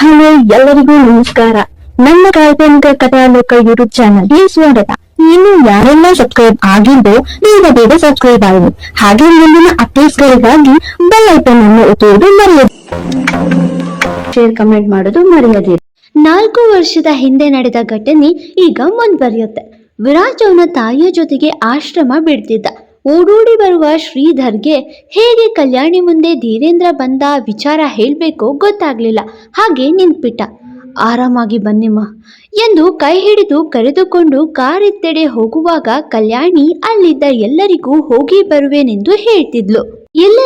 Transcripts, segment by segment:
Hello ಎಲ್ಲರಿಗೂ ನಮಸ್ಕಾರ. ನನ್ನ ಕಾಲ್ಪನಿಕ ಕಥಾಲೋಕ ಯೂಟ್ಯೂಬ್ ಚಾನಲ್ಗೆ ಸ್ವಾಗತ ಇನ್ನು ಯಾರೆಲ್ಲ ಸಬ್ಸ್ಕ್ರೈಬ್ ಆಗಿದ್ದು ಬೇಗ ಬೇಗ ಸಬ್ಸ್ಕ್ರೈಬ್ ಆಗಿ. ಹಾಗೆ ಮುಂದಿನ ಅಪ್ಡೇಟ್ಸ್ಗಳಿಗಾಗಿ ಬೆಲ್ ಐಕನ್ ಅನ್ನು ಒತ್ತುವುದು ಮರೆಯದು ಶೇರ್ ಕಮೆಂಟ್ ಮಾಡೋದು ಮರೆಯದಿರಿ. ನಾಲ್ಕು ವರ್ಷದ ಹಿಂದೆ ನಡೆದ ಘಟನೆ ಈಗ ಮುಂದುವರಿಯುತ್ತೆ. ವಿರಾಜ್ ಅವನ ತಾಯಿಯ ಜೊತೆಗೆ ಆಶ್ರಮ ಬಿಡ್ತಿದ್ದ. ಓಡೋಡಿ ಬರುವ ಶ್ರೀಧರ್ಗೆ ಹೇಗೆ ಕಲ್ಯಾಣಿ ಮುಂದೆ ಧೀರೇಂದ್ರ ಬಂದ ವಿಚಾರ ಹೇಳಬೇಕೋ ಗೊತ್ತಾಗ್ಲಿಲ್ಲ. ಹಾಗೆ ನಿಂತ್ಬಿಟ್ಟ. ಆರಾಮಾಗಿ ಬನ್ನಿಮ್ಮ ಎಂದು ಕೈ ಹಿಡಿದು ಕರೆದುಕೊಂಡು ಕಾರಿತ್ತೆಡೆ ಹೋಗುವಾಗ ಕಲ್ಯಾಣಿ ಅಲ್ಲಿದ್ದ ಎಲ್ಲರಿಗೂ ಹೋಗಿ ಬರುವೆನೆಂದು ಹೇಳ್ತಿದ್ಲು.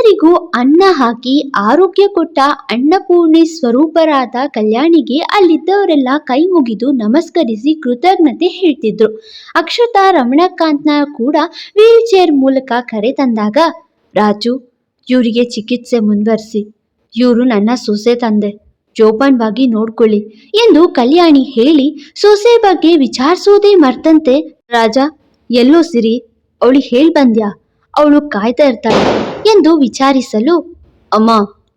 ಎಲ್ಲರಿಗೂ ಅನ್ನ ಹಾಕಿ ಆರೋಗ್ಯ ಕೊಟ್ಟ ಅನ್ನಪೂರ್ಣಿ ಸ್ವರೂಪರಾದ ಕಲ್ಯಾಣಿಗೆ ಅಲ್ಲಿದ್ದವರೆಲ್ಲ ಕೈ ಮುಗಿದು ನಮಸ್ಕರಿಸಿ ಕೃತಜ್ಞತೆ ಹೇಳ್ತಿದ್ರು. ಅಕ್ಷತಾ ರಮಣಕಾಂತ್ನ ಕೂಡ ವೀಲ್ ಚೇರ್ ಮೂಲಕ ಕರೆ ತಂದಾಗ, ರಾಜು, ಇವರಿಗೆ ಚಿಕಿತ್ಸೆ ಮುಂದುವರಿಸಿ. ಇವರು ನನ್ನ ಸೊಸೆ ತಂದೆ. ಜೋಪಾನವಾಗಿ ನೋಡ್ಕೊಳ್ಳಿ ಎಂದು ಕಲ್ಯಾಣಿ ಹೇಳಿ ಸೊಸೆ ಬಗ್ಗೆ ವಿಚಾರಿಸೋದೇ ಮರ್ತಂತೆ. ರಾಜ, ಎಲ್ಲೋ ಸಿರಿ. ಅವಳಿಗೆ ಹೇಳಿ ಬಂದ್ಯಾ? ಅವಳು ಕಾಯ್ತಾ ಇರ್ತಾಳೆ. ಎಂದು ವಿಚಾರಿಸಲು, ಅಮ್ಮ,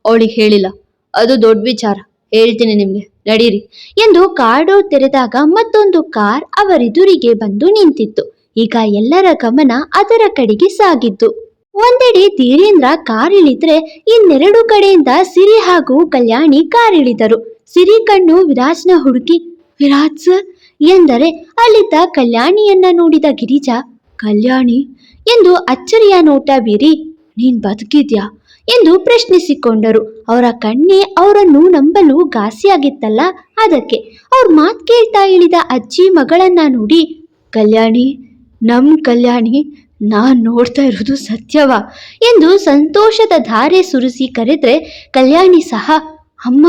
ಅವಳಿಗೆ ಹೇಳಿಲ್ಲ. ಅದು ದೊಡ್ಡ ವಿಚಾರ. ಹೇಳ್ತೀನಿ ನಿಮ್ಗೆ. ನಡೀರಿ. ಎಂದು ಕಾರ್ ಡೋರ್ ತೆರೆದಾಗ ಮತ್ತೊಂದು ಕಾರ್ ಅವರೆದುರಿಗೆ ಬಂದು ನಿಂತಿತ್ತು. ಈಗ ಎಲ್ಲರ ಗಮನ ಅದರ ಕಡೆಗೆ ಸಾಗಿತ್ತು ಒಂದೆಡೆ ಧೀರೇಂದ್ರ ಕಾರ್ ಇಳಿದ್ರೆ ಇನ್ನೆರಡು ಕಡೆಯಿಂದ ಸಿರಿ ಹಾಗೂ ಕಲ್ಯಾಣಿ ಕಾರ್ ಇಳಿದರು ಸಿರಿ ಕಣ್ಣು ವಿರಾಜ್ನ ಹುಡುಕಿ, ವಿರಾಜ್ ಸರ್, ಎಂದರೆ, ಅಲ್ಲಿದ್ದ ಕಲ್ಯಾಣಿಯನ್ನ ನೋಡಿದ ಗಿರಿಜಾ, ಕಲ್ಯಾಣಿ, ಎಂದು ಅಚ್ಚರಿಯ ನೋಟ ಬೀರಿ ನೀನ್ ಬದುಕಿದ್ಯಾ? ಎಂದು ಪ್ರಶ್ನಿಸಿಕೊಂಡರು. ಅವರ ಕಣ್ಣೇ ಅವರನ್ನು ನಂಬಲು ಘಾಸಿಯಾಗಿತ್ತಲ್ಲ? ಅದಕ್ಕೆ ಅವ್ರ ಮಾತು ಕೇಳ್ತಾ ಇಳಿದ ಅಜ್ಜಿ ಮಗಳನ್ನ ನೋಡಿ, ಕಲ್ಯಾಣಿ, ನಮ್ ಕಲ್ಯಾಣಿ, ನಾನು ನೋಡ್ತಾ ಇರೋದು ಸತ್ಯವಾ? ಎಂದು ಸಂತೋಷದ ಧಾರೆ ಸುರಿಸಿ ಕರೆದ್ರೆ, ಕಲ್ಯಾಣಿ ಸಹ, ಅಮ್ಮ,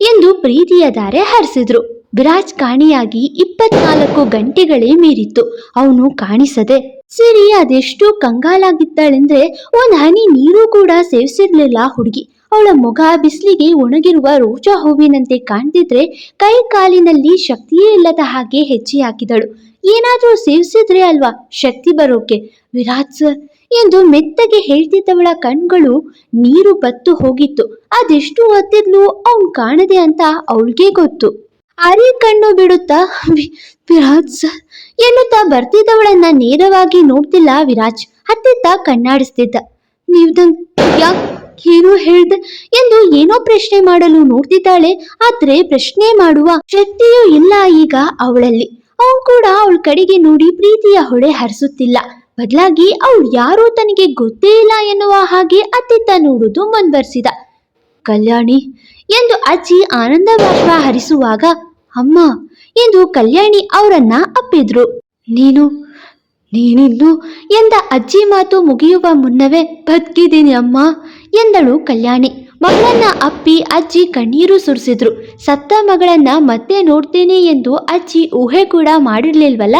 ಎಂದು ಪ್ರೀತಿಯ ಧಾರೆ ಹರಿಸಿದ್ರು. ವಿರಾಜ್ ಕಾಣಿಯಾಗಿ ಇಪ್ಪತ್ನಾಲ್ಕು ಗಂಟೆಗಳೇ ಮೀರಿತ್ತು. ಅವನು ಕಾಣಿಸದೆ ಸಿರಿ, ಅದೆಷ್ಟು ಕಂಗಾಲಾಗಿದ್ದಾಳೆಂದ್ರೆ ಒಂದ್ ಹನಿ ನೀರು ಕೂಡ ಸೇವಿಸಿರ್ಲಿಲ್ಲ ಹುಡುಗಿ. ಅವಳ ಮುಖ ಬಿಸಿಲಿಗೆ ಒಣಗಿರುವ ರೋಜಾ ಹೂವಿನಂತೆ ಕಾಣ್ತಿದ್ರೆ ಕೈ ಕಾಲಿನಲ್ಲಿ ಶಕ್ತಿಯೇ ಇಲ್ಲದ ಹಾಗೆ ಹೆಜ್ಜೆ ಹಾಕಿದಳು. ಏನಾದ್ರೂ ಸೇವಿಸಿದ್ರೆ ಅಲ್ವಾ ಶಕ್ತಿ ಬರೋಕೆ? ವಿರಾಟ್ ಸರ್, ಎಂದು ಮೆತ್ತಗೆ ಹೇಳ್ತಿದ್ದವಳ ಕಣ್ಗಳು ನೀರು ಬತ್ತು ಹೋಗಿತ್ತು. ಅದೆಷ್ಟು ಹೊತ್ತಿದ್ಲು ಅವ್ನ್ ಕಾಣದೆ ಅಂತ ಅವಳಿಗೆ ಗೊತ್ತು. ಅರೆ ಕಣ್ಣು ಬಿಡುತ್ತಾ ವಿರಾಜ್ ಸರ್, ಎನ್ನುತ್ತಾ ಬರ್ತಿದ್ದವಳನ್ನ ನೇರವಾಗಿ ನೋಡ್ತಿಲ್ಲ ವಿರಾಜ್. ಅತ್ತಿತ್ತ ಕಣ್ಣಾಡಿಸ್ತಿದ್ದ. ನೀವ್ ಯಾ ಏನು ಹೇಳ್ದೆ? ಎಂದು ಏನೋ ಪ್ರಶ್ನೆ ಮಾಡಲು ನೋಡ್ತಿದ್ದಾಳೆ. ಆದ್ರೆ ಪ್ರಶ್ನೆ ಮಾಡುವ ಶಕ್ತಿಯೂ ಇಲ್ಲ ಈಗ ಅವಳಲ್ಲಿ. ಅವನ್ ಕೂಡ ಅವಳ ಕಡೆಗೆ ನೋಡಿ ಪ್ರೀತಿಯ ಹೊಳೆ ಹರಿಸುತ್ತಿಲ್ಲ. ಬದಲಾಗಿ ಅವಳು ಯಾರೋ ತನಗೆ ಗೊತ್ತೇ ಇಲ್ಲ ಎನ್ನುವ ಹಾಗೆ ಅತ್ತಿತ್ತ ನೋಡುವುದು ಮುಂದುವರಿಸಿದ. ಕಲ್ಯಾಣಿ ಎಂದು ಅಜ್ಜಿ ಆನಂದ ಬಾಷ್ಪ ಹರಿಸುವಾಗ ಅಮ್ಮ ಎಂದು ಕಲ್ಯಾಣಿ ಅವರನ್ನ ಅಪ್ಪಿದ್ರು. ನೀನು, ನೀನಿನ್ನು ಎಂದ ಅಜ್ಜಿ ಮಾತು ಮುಗಿಯುವ ಮುನ್ನವೇ ಬದುಕಿದ್ದೀನಿ ಅಮ್ಮ, ಎಂದಳು ಕಲ್ಯಾಣಿ. ಮಗಳನ್ನ ಅಪ್ಪಿ ಅಜ್ಜಿ ಕಣ್ಣೀರು ಸುರಿಸಿದ್ರು. ಸತ್ತ ಮಗಳನ್ನ ಮತ್ತೆ ನೋಡ್ತೇನೆ ಎಂದು ಅಜ್ಜಿ ಊಹೆ ಕೂಡ ಮಾಡಿರ್ಲಿಲ್ವಲ್ಲ?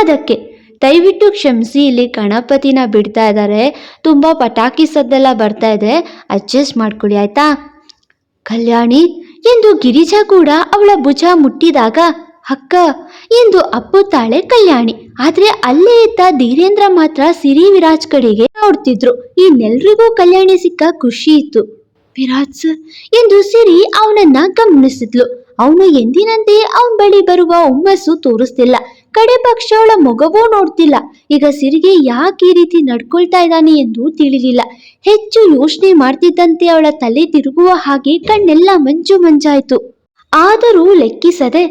ಅದಕ್ಕೆ ದಯವಿಟ್ಟು ಕ್ಷಮಿಸಿ, ಇಲ್ಲಿ ಗಣಪತಿನ ಬಿಡ್ತಾ ಇದ್ದಾರೆ. ತುಂಬ ಪಟಾಕಿ ಸದ್ದೆಲ್ಲ ಬರ್ತಾ ಇದೆ. ಅಡ್ಜಸ್ಟ್ ಮಾಡ್ಕೊಳ್ಳಿ, ಆಯ್ತಾ? ಕಲ್ಯಾಣಿ ಎಂದು ಗಿರಿಜಾ ಕೂಡ ಅವಳ ಭುಜ ಮುಟ್ಟಿದಾಗ, ಅಕ್ಕ, ಎಂದು ಅಪ್ಪುತ್ತಾಳೆ ಕಲ್ಯಾಣಿ. ಆದ್ರೆ ಅಲ್ಲೇ ಇದ್ದ ಧೀರೇಂದ್ರ ಮಾತ್ರ ಸಿರಿ ವಿರಾಜ್ ಕಡೆಗೆ ನೋಡ್ತಿದ್ರು. ಇನ್ನೆಲ್ರಿಗೂ ಕಲ್ಯಾಣಿ ಸಿಕ್ಕ ಖುಷಿ ಇತ್ತು. ವಿರಾಜ್, ಎಂದು ಸಿರಿ ಅವನನ್ನ ಗಮನಿಸಿದ್ಲು. ಅವನು ಎಂದಿನಂತೆ ಅವನ ಬಳಿ ಬರುವ ಹುಮ್ಮಸ್ಸು ತೋರಿಸ್ತಿಲ್ಲ. ಕಡೆ ಪಕ್ಷ ಅವಳ ಮೊಗವೂ ನೋಡ್ತಿಲ್ಲ. ಈಗ ಸಿರಿಗೆ ಯಾಕೆ ಈ ರೀತಿ ನಡ್ಕೊಳ್ತಾ ಇದ್ದಾನೆ ಎಂದು ತಿಳಿಲಿಲ್ಲ. ಹೆಚ್ಚು ಯೋಚನೆ ಮಾಡ್ತಿದ್ದಂತೆ ಅವಳ ತಲೆ ತಿರುಗುವ ಹಾಗೆ ಕಣ್ಣೆಲ್ಲ ಮಂಜು ಮಂಜಾಯಿತು. ಆದರೂ ಲೆಕ್ಕಿಸದೆ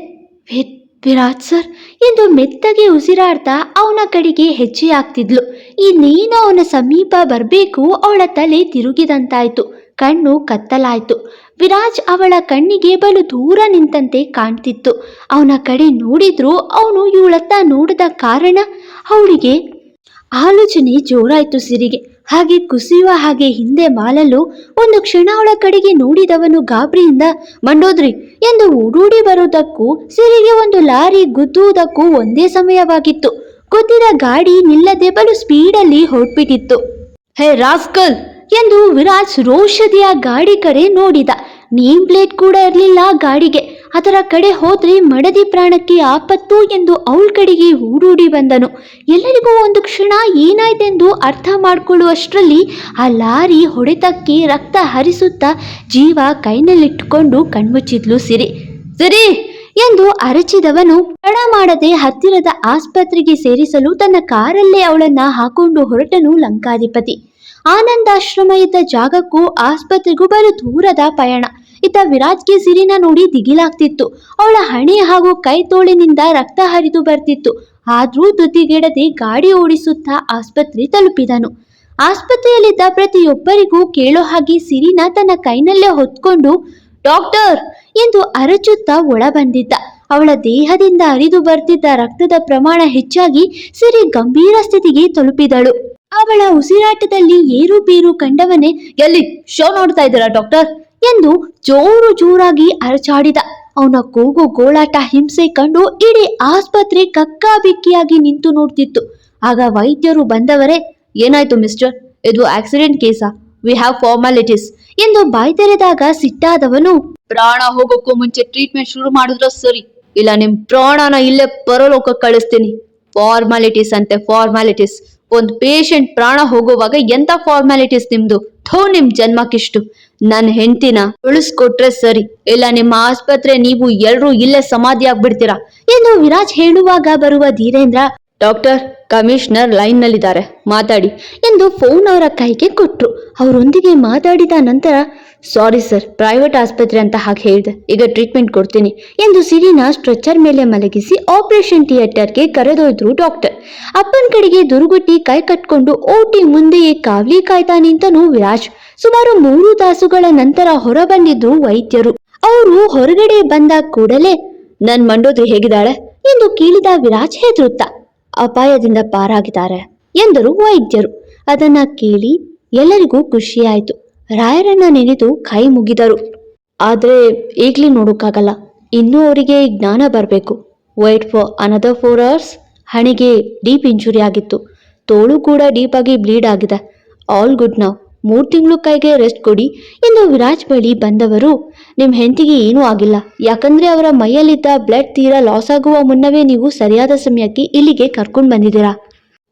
ವಿರಾಜ್ ಸರ್ ಎಂದು ಮೆತ್ತಗೆ ಉಸಿರಾಡ್ತಾ ಅವನ ಕಡೆಗೆ ಹೆಜ್ಜೆ ಹಾಕ್ತಿದ್ಲು ಇನ್ನೇನು ಅವನ ಸಮೀಪ ಬರಬೇಕು ಅವಳ ತಲೆ ತಿರುಗಿದಂತಾಯ್ತು. ಕಣ್ಣು ಕತ್ತಲಾಯ್ತು. ವಿರಾಜ್ ಅವಳ ಕಣ್ಣಿಗೆ ಬಲು ದೂರ ನಿಂತಂತೆ ಕಾಣ್ತಿತ್ತು. ಅವನ ಕಡೆ ನೋಡಿದ್ರೂ ಅವನು ಇವಳತ್ತ ನೋಡದ ಕಾರಣ ಅವಳಿಗೆ ಆಲೋಚನೆ ಜೋರಾಯ್ತು ಸಿರಿಗೆ. ಹಾಗೆ ಕುಸಿಯುವ ಹಾಗೆ ಹಿಂದೆ ಮಾಲಲು ಒಂದು ಕ್ಷಣ ಅವಳ ಕಡೆಗೆ ನೋಡಿದವನು, ಗಾಬರಿಯಿಂದ, ಮಂಡೋದ್ರಿ, ಎಂದು ಓಡೂಡಿ ಬರುವುದಕ್ಕೂ, ಸಿರಿಗೆ ಒಂದು ಲಾರಿ ಗುದ್ದುವುದಕ್ಕೂ ಒಂದೇ ಸಮಯವಾಗಿತ್ತು. ಗುದ್ದಿದ ಗಾಡಿ ನಿಲ್ಲದೆ ಬಲು ಸ್ಪೀಡಲ್ಲಿ ಹೊರಟ್ಬಿಟ್ಟಿತ್ತು. ಹೇ ರಾಸ್ಕಲ್! ಎಂದು ವಿರಾಜ್ ರೋಷದಿಯ ಗಾಡಿ ಕಡೆ ನೋಡಿದ. ನೇಮ್ ಪ್ಲೇಟ್ ಕೂಡ ಇರಲಿಲ್ಲ ಗಾಡಿಗೆ. ಅದರ ಕಡೆ ಹೋದ್ರೆ ಮಡದಿ ಪ್ರಾಣಕ್ಕೆ ಆಪತ್ತು ಎಂದು ಅವಳ ಕಡೆಗೆ ಊಡೂಡಿ ಬಂದನು. ಎಲ್ಲರಿಗೂ ಒಂದು ಕ್ಷಣ ಏನಾಯ್ತೆಂದು ಅರ್ಥ ಮಾಡಿಕೊಳ್ಳುವಷ್ಟರಲ್ಲಿ ಆ ಲಾರಿ ಹೊಡೆತಕ್ಕೆ ರಕ್ತ ಹರಿಸುತ್ತಾ ಜೀವ ಕೈನಲ್ಲಿಟ್ಟುಕೊಂಡು ಕಣ್ಮುಚ್ಚಿದ್ಲು ಸಿರಿ. ಸಿರಿ! ಎಂದು ಅರಚಿದವನು ತಡ ಮಾಡದೆ ಹತ್ತಿರದ ಆಸ್ಪತ್ರೆಗೆ ಸೇರಿಸಲು ತನ್ನ ಕಾರಲ್ಲೇ ಅವಳನ್ನ ಹಾಕೊಂಡು ಹೊರಟನು ಲಂಕಾಧಿಪತಿ. ಆನಂದಾಶ್ರಮ ಜಾಗಕ್ಕೂ ಆಸ್ಪತ್ರೆಗೂ ಬಲು ದೂರದ ಪಯಣ. ಇತ್ತ ವಿರಾಜ್ಗೆ ಸಿರಿನ ನೋಡಿ ದಿಗಿಲಾಗ್ತಿತ್ತು. ಅವಳ ಹಣೆ ಹಾಗೂ ಕೈ ತೋಳಿನಿಂದ ರಕ್ತ ಹರಿದು ಬರ್ತಿತ್ತು. ಆದ್ರೂ ಧೃತಿಗೆಡದೆ ಗಾಡಿ ಓಡಿಸುತ್ತಾ ಆಸ್ಪತ್ರೆ ತಲುಪಿದನು. ಆಸ್ಪತ್ರೆಯಲ್ಲಿದ್ದ ಪ್ರತಿಯೊಬ್ಬರಿಗೂ ಕೇಳೋ ಹಾಗೆ ಸಿರಿನ ತನ್ನ ಕೈನಲ್ಲೇ ಹೊತ್ಕೊಂಡು, ಡಾಕ್ಟರ್! ಎಂದು ಅರಚುತ್ತಾ ಒಳ ಬಂದಿದ್ದ ಅವಳ ದೇಹದಿಂದ ಹರಿದು ಬರ್ತಿದ್ದ ರಕ್ತದ ಪ್ರಮಾಣ ಹೆಚ್ಚಾಗಿ ಸಿರಿ ಗಂಭೀರ ಸ್ಥಿತಿಗೆ ತಲುಪಿದಳು. ಅವಳ ಉಸಿರಾಟದಲ್ಲಿ ಏರುಪೇರು ಕಂಡವನೇ, ಎಲ್ಲಿ? ಶೋ ನೋಡ್ತಾ ಇದ್ದೀರಾ ಡಾಕ್ಟರ್? ಎಂದು ಜೋರು ಜೋರಾಗಿ ಅರಚಾಡಿದ. ಅವನ ಕೂಗು ಗೋಳಾಟ ಹಿಂಸೆ ಕಂಡು ಇಡೀ ಆಸ್ಪತ್ರೆ ಕಕ್ಕಾಬಿಕ್ಕಿಯಾಗಿ ನಿಂತು ನೋಡ್ತಿತ್ತು. ಆಗ ವೈದ್ಯರು ಬಂದವರೇ, ಏನಾಯ್ತು ಮಿಸ್ಟರ್? ಇದು ಆಕ್ಸಿಡೆಂಟ್ ಕೇಸಾ? ವಿ ಹ್ಯಾವ್ ಫಾರ್ಮಾಲಿಟೀಸ್ ಎಂದು ಬಾಯ್ ತೆರೆದಾಗ ಸಿಟ್ಟಾದವನು, ಪ್ರಾಣ ಹೋಗೋಕ್ಕೂ ಮುಂಚೆ ಟ್ರೀಟ್ಮೆಂಟ್ ಶುರು ಮಾಡಿದ್ರ ಸರಿ. ಇಲ್ಲ, ನಿಮ್ ಪ್ರಾಣನ ಇಲ್ಲೇ ಪರಲೋಕ ಕಳಿಸ್ತೀನಿ. ಫಾರ್ಮಾಲಿಟೀಸ್ ಅಂತೆ ಫಾರ್ಮಾಲಿಟೀಸ್ ಒಂದು ಪೇಷಂಟ್ ಪ್ರಾಣ ಹೋಗುವಾಗ ಎಂತ ಫಾರ್ಮಾಲಿಟೀಸ್ ನಿಮ್ದು? ಥೋ, ನಿಮ್ ಜನ್ಮಕ್ಕಿಷ್ಟು. ನನ್ನ ಹೆಂಡತಿನ ಉಳಿಸ್ಕೊಟ್ರೆ ಸರಿ. ಇಲ್ಲ, ನಿಮ್ಮ ಆಸ್ಪತ್ರೆ ನೀವು ಎಲ್ರೂ ಇಲ್ಲೇ ಸಮಾಧಿ ಆಗ್ಬಿಡ್ತೀರಾ? ಎಂದು ವಿರಾಜ್ ಹೇಳುವಾಗ ಬರುವ ಧೀರೇಂದ್ರ ಡಾಕ್ಟರ್ ಕಮಿಷನರ್ ಲೈನ್ ನಲ್ಲಿದ್ದಾರೆ ಮಾತಾಡಿ. ಎಂದು ಫೋನ್ ಅವರ ಕೈಗೆ ಕೊಟ್ಟರು ಅವರೊಂದಿಗೆ ಮಾತಾಡಿದ ನಂತರ, ಸಾರಿ ಸರ್, ಪ್ರೈವೇಟ್ ಆಸ್ಪತ್ರೆ ಅಂತ ಹಾಗೆ ಹೇಳಿದೆ. ಈಗ ಟ್ರೀಟ್ಮೆಂಟ್ ಕೊಡ್ತೀನಿ ಎಂದು ಸಿರಿನ ಸ್ಟ್ರೆಚರ್ ಮೇಲೆ ಮಲಗಿಸಿ ಆಪರೇಷನ್ ಥಿಯೇಟರ್ಗೆ ಕರೆದೊಯ್ದರು ಡಾಕ್ಟರ್. ಅಪ್ಪನ ಕಡೆಗೆ ದುರುಗುಟ್ಟಿ ಕೈ ಕಟ್ಕೊಂಡು ಓಟಿ ಮುಂದೆಯೇ ಕಾವಲಿ ಕಾಯ್ತಾ ನಿಂತನು ವಿರಾಜ್. ಸುಮಾರು ಮೂರು ತಾಸುಗಳ ನಂತರ ಹೊರ ಬಂದಿದ್ರು ವೈದ್ಯರು. ಅವರು ಹೊರಗಡೆ ಬಂದ ಕೂಡಲೇ, ನನ್ ಮಂಡೋದ್ರಿ ಹೇಗಿದ್ದಾಳೆ? ಎಂದು ಕೇಳಿದ ವಿರಾಜ್ ಹೆದರುತ್ತಾ. ಅಪಾಯದಿಂದ ಪಾರಾಗಿದ್ದಾರೆ ಎಂದರು ವೈದ್ಯರು. ಅದನ್ನ ಕೇಳಿ ಎಲ್ಲರಿಗೂ ಖುಷಿಯಾಯಿತು. ರಾಯರನ್ನ ನೆನೆದು ಕೈ ಮುಗಿದರು. ಆದರೆ ಈಗಲೇ ನೋಡೋಕ್ಕಾಗಲ್ಲ. ಇನ್ನೂ ಅವರಿಗೆ ಜ್ಞಾನ ಬರಬೇಕು. Wait for another four hours ಹಣೆಗೆ ಡೀಪ್ ಇಂಜುರಿ ಆಗಿತ್ತು. ತೋಳು ಕೂಡ ಡೀಪ್ ಆಗಿ ಬ್ಲೀಡ್ ಆಗಿದೆ. ಆಲ್ ಗುಡ್ ನಾವು ಮೂರು ತಿಂಗಳು ಕೈಗೆ ರೆಸ್ಟ್ ಕೊಡಿ. ಎಂದು ವಿರಾಜ್ ಬಳಿ ಬಂದವರು ನಿಮ್ಮ ಹೆಂಡತಿಗೆ ಏನೂ ಆಗಿಲ್ಲ. ಯಾಕಂದ್ರೆ ಅವರ ಮೈಯಲ್ಲಿದ್ದ ಬ್ಲಡ್ ತೀರಾ ಲಾಸ್ ಆಗುವ ಮುನ್ನವೇ ನೀವು ಸರಿಯಾದ ಸಮಯಕ್ಕೆ ಇಲ್ಲಿಗೆ ಕರ್ಕೊಂಡು ಬಂದಿದ್ದೀರಾ.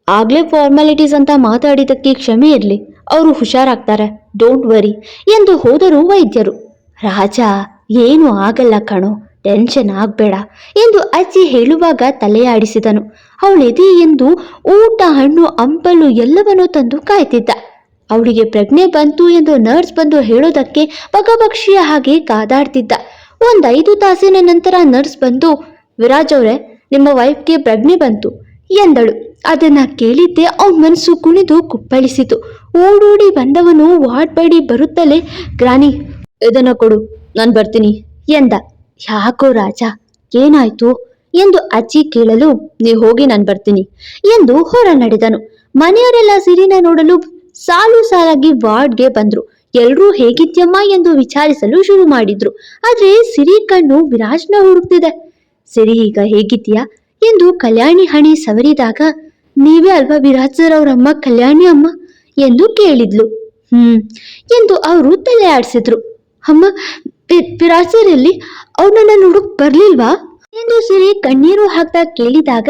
ಆಗ್ಲೇ ಫಾರ್ಮಾಲಿಟೀಸ್ ಅಂತ ಮಾತಾಡಿದ್ದಕ್ಕೆ ಕ್ಷಮೆ ಇರಲಿ. ಅವರು ಹುಷಾರಾಗ್ತಾರೆ. ಡೋಂಟ್ ವರಿ ಎಂದು ಹೋದರು ವೈದ್ಯರು. ರಾಜ, ಏನು ಆಗಲ್ಲ ಕಣೋ. ಟೆನ್ಷನ್ ಆಗ್ಬೇಡ ಎಂದು ಅಜ್ಜಿ ಹೇಳುವಾಗ ತಲೆಯಾಡಿಸಿದನು. ಅವಳೆದೆ ಎಂದು ಊಟ, ಹಣ್ಣು ಅಂಪಲು ಎಲ್ಲವನ್ನೂ ತಂದು ಕಾಯ್ತಿದ್ದ. ಅವಳಿಗೆ ಪ್ರಜ್ಞೆ ಬಂತು ಎಂದು ನರ್ಸ್ ಬಂದು ಹೇಳೋದಕ್ಕೆ ಬಗಭಕ್ಷಿಯ ಹಾಗೆ ಕಾದಾಡ್ತಿದ್ದ. ಒಂದೈದು ತಾಸಿನ ನಂತರ ನರ್ಸ್ ಬಂದು, ವಿರಾಜ್ ಅವರೇ, ನಿಮ್ಮ ವೈಫ್ಗೆ ಪ್ರಜ್ಞೆ ಬಂತು. ಎಂದಳು. ಅದನ್ನ ಕೇಳಿದ್ದೆ ಅವನ ಮನಸ್ಸು ಕುಣಿದು ಕುಪ್ಪಳಿಸಿತು. ಓಡೋಡಿ ಬಂದವನು ವಾರ್ಡ್ ಬಡಿ ಬರುತ್ತಲೇ, ಗ್ರಾನಿ, ಇದನ್ನ ಕೊಡು, ನಾನು ಬರ್ತೀನಿ, ಎಂದ. ಯಾಕೋ ರಾಜ, ಏನಾಯ್ತು? ಎಂದು ಅಜ್ಜಿ ಕೇಳಲು, ನೀ ಹೋಗಿ ನಾನು ಬರ್ತೀನಿ, ಎಂದು ಹೊರ ನಡೆದನು. ಮನೆಯವರೆಲ್ಲ ಸಿರಿನ ನೋಡಲು ಸಾಲು ಸಾಲಾಗಿ ವಾರ್ಡ್ಗೆ ಬಂದ್ರು. ಎಲ್ರೂ ಹೇಗಿದ್ಯಮ್ಮ ಎಂದು ವಿಚಾರಿಸಲು ಶುರು ಮಾಡಿದ್ರು. ಆದ್ರೆ ಸಿರಿ ಕಣ್ಣು ವಿರಾಜ್ನ ಹುಡುಕ್ತಿದೆ. ಸಿರಿ, ಈಗ ಹೇಗಿದ್ಯಾ ಎಂದು ಕಲ್ಯಾಣಿ ಹಣಿ ಸವರಿದಾಗ, ನೀವೇ ಅಲ್ವಾ ವಿರಾಜ್ ಸರ್ ಅವರಮ್ಮ, ಕಲ್ಯಾಣಿ ಅಮ್ಮ? ಎಂದು ಕೇಳಿದ್ಲು. ಹ್ಮ್, ಎಂದು ಅವರು ತಲೆ ಆಡಿಸಿದ್ರು ಅಮ್ಮ ವಿರಾಜ್ ಸರ್ ಎಲ್ಲಿ? ಅವ್ರನ್ನ ನೋಡಕ್ ಬರ್ಲಿಲ್ವಾ? ಎಂದು ಸಿರಿ ಕಣ್ಣೀರು ಹಾಕ್ತಾ ಕೇಳಿದಾಗ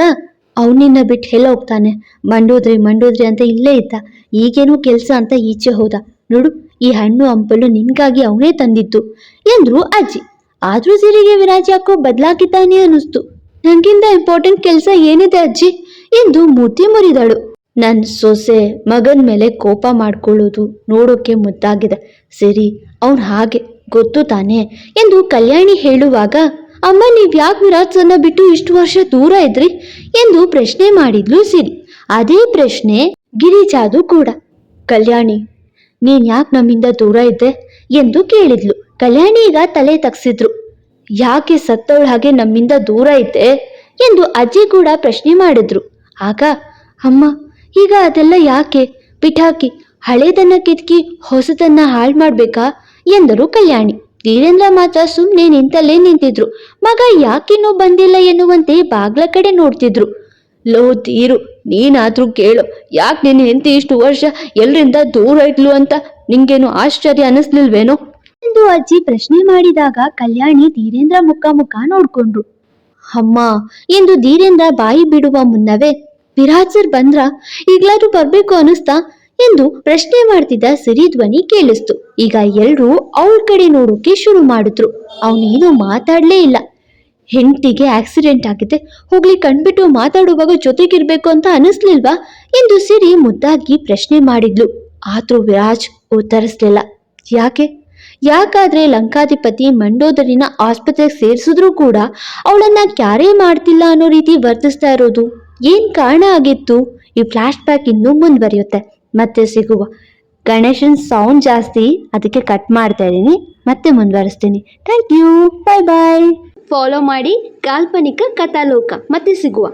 ಅವನಿನ್ನ ಬಿಟ್ಟು ಎಲ್ಲ ಹೋಗ್ತಾನೆ. ಮಂಡೋದ್ರಿ ಮಂಡೋದ್ರಿ ಅಂತ ಇಲ್ಲೇ ಇದ್ದ. ಈಗೇನೋ ಕೆಲಸ ಅಂತ ಈಚೆ ಹೋದ. ನೋಡು, ಈ ಹಣ್ಣು ಹಂಪಲು ನಿನ್ಗಾಗಿ ಅವನೇ ತಂದಿತ್ತು ಎಂದ್ರು ಅಜ್ಜಿ, ಆದ್ರೂ ಸಿರಿಗೆ ವಿರಾಜ್ ಯಾಕೋ ಬದಲಾಗಿದ್ದಾನೆ ಅನ್ನಿಸ್ತು. ನಂಗಿಂತ ಇಂಪಾರ್ಟೆಂಟ್ ಕೆಲಸ ಏನಿದೆ ಅಜ್ಜಿ? ಎಂದು ಮೂತಿ ಮುರಿದಳು. ನನ್ನ ಸೊಸೆ ಮಗನ ಮೇಲೆ ಕೋಪ ಮಾಡ್ಕೊಳ್ಳೋದು ನೋಡೋಕೆ ಮುದ್ದಾಗಿದೆ. ಸರಿ, ಅವನು ಹಾಗೆ ಗೊತ್ತು ತಾನೆ? ಎಂದು ಕಲ್ಯಾಣಿ ಹೇಳುವಾಗ ಅಮ್ಮ, ನೀವ್ ಯಾಕೆ ವಿರಾಜ್ ಸನ್ನ ಬಿಟ್ಟು ಇಷ್ಟು ವರ್ಷ ದೂರ ಇದ್ರಿ ಎಂದು ಪ್ರಶ್ನೆ ಮಾಡಿದ್ಲು ಸಿರಿ. ಅದೇ ಪ್ರಶ್ನೆ ಗಿರಿಜಾದು ಕೂಡ. ಕಲ್ಯಾಣಿ, ನೀನ್ ಯಾಕೆ ನಮ್ಮಿಂದ ದೂರ ಇದ್ದೆ ಎಂದು ಕೇಳಿದ್ಲು. ಕಲ್ಯಾಣಿ ಈಗ ತಲೆ ತಗ್ಸಿದ್ರು. ಯಾಕೆ ಸತ್ತವಳ ಹಾಗೆ ನಮ್ಮಿಂದ ದೂರ ಇದ್ದೆ ಎಂದು ಅಜ್ಜಿ ಕೂಡ ಪ್ರಶ್ನೆ ಮಾಡಿದ್ರು. ಆಗ, ಅಮ್ಮ, ಈಗ ಅದೆಲ್ಲ ಯಾಕೆ? ಬಿಟ್ಟಾಕಿ ಹಳೇದನ್ನ ಕಿತ್ಕಿ ಹೊಸದನ್ನ ಹಾಳು ಮಾಡ್ಬೇಕಾ ಎಂದರು ಕಲ್ಯಾಣಿ. ವೀರೇಂದ್ರ ಮಾತ್ರ ಸುಮ್ಮನೆ ನಿಂತಲ್ಲೇ ನಿಂತಿದ್ರು. ಮಗ ಯಾಕಿನ್ನೂ ಬಂದಿಲ್ಲ ಎನ್ನುವಂತೆ ಬಾಗ್ಲ ಕಡೆ ನೋಡ್ತಿದ್ರು. ಲೋ ತೀರು ನೀನಾದ್ರೂ ಕೇಳು. ಯಾಕೆ ನಿನ್ನ ಹೆಂಡತಿ ಇಷ್ಟು ವರ್ಷ ಎಲ್ರಿಂದ ದೂರ ಇದ್ಲು ಅಂತ ನಿಂಗೇನು ಆಶ್ಚರ್ಯ ಅನಿಸ್ಲಿಲ್ವೇನೋ? ಎಂದು ಅಜ್ಜಿ ಪ್ರಶ್ನೆ ಮಾಡಿದಾಗ ಕಲ್ಯಾಣಿ ಧೀರೇಂದ್ರ ಮುಖ ಮುಖ ನೋಡ್ಕೊಂಡ್ರು. ಅಮ್ಮ ಎಂದು ಧೀರೇಂದ್ರ ಬಾಯಿ ಬಿಡುವ ಮುನ್ನವೇ ವಿರಾಜರ್ ಬಂದ್ರ? ಈಗ್ಲಾದ್ರೂ ಬರ್ಬೇಕು ಅನಿಸ್ತಾ ಎಂದು ಪ್ರಶ್ನೆ ಮಾಡ್ತಿದ್ದ ಸಿರಿ ಧ್ವನಿ ಕೇಳಿಸ್ತು. ಈಗ ಎಲ್ರೂ ಅವಳ ಕಡೆ ನೋಡೋಕೆ ಶುರು ಮಾಡಿದ್ರು. ಅವನೇನು ಮಾತಾಡ್ಲೇ ಇಲ್ಲ. ಹೆಂಡತಿಗೆ ಆಕ್ಸಿಡೆಂಟ್ ಆಗಿದೆ. ಹೋಗ್ಲಿ ಕಣ್ಬಿಟ್ಟು ಮಾತಾಡುವಾಗ ಜೊತೆಗಿರ್ಬೇಕು ಅಂತ ಅನಿಸ್ಲಿಲ್ವಾ ಎಂದು ಸಿರಿ ಮುದ್ದಾಗಿ ಪ್ರಶ್ನೆ ಮಾಡಿದ್ಲು. ಆದ್ರೂ ವಿರಾಜ್ ಉತ್ತರಿಸ್ಲಿಲ್ಲ. ಯಾಕೆ? ಯಾಕಾದ್ರೆ ಲಂಕಾಧಿಪತಿ ಮಂಡೋದರಿನ ಆಸ್ಪತ್ರೆಗೆ ಸೇರಿಸಿದ್ರು ಕೂಡ ಅವಳನ್ನ ಕ್ಯಾರೇ ಮಾಡ್ತಿಲ್ಲ ಅನ್ನೋ ರೀತಿ ವರ್ತಿಸ್ತಾ ಇರೋದು. ಏನ್ ಕಾರಣ ಆಗಿತ್ತು? ಈ ಫ್ಲಾಶ್ ಬ್ಯಾಕ್ ಇನ್ನೂ ಮುಂದುವರಿಯುತ್ತೆ. ಮತ್ತೆ ಸಿಗುವ. ಗಣೇಶನ್ ಸೌಂಡ್ ಜಾಸ್ತಿ, ಅದಕ್ಕೆ ಕಟ್ ಮಾಡ್ತಾ ಇದ್ದೀನಿ. ಮತ್ತೆ ಮುಂದುವರಿಸ್ತೀನಿ. Thank you bye bye follow ಮಾಡಿ ಕಾಲ್ಪನಿಕ ಕಥಾಲೋಕ. ಮತ್ತೆ ಸಿಗುವ.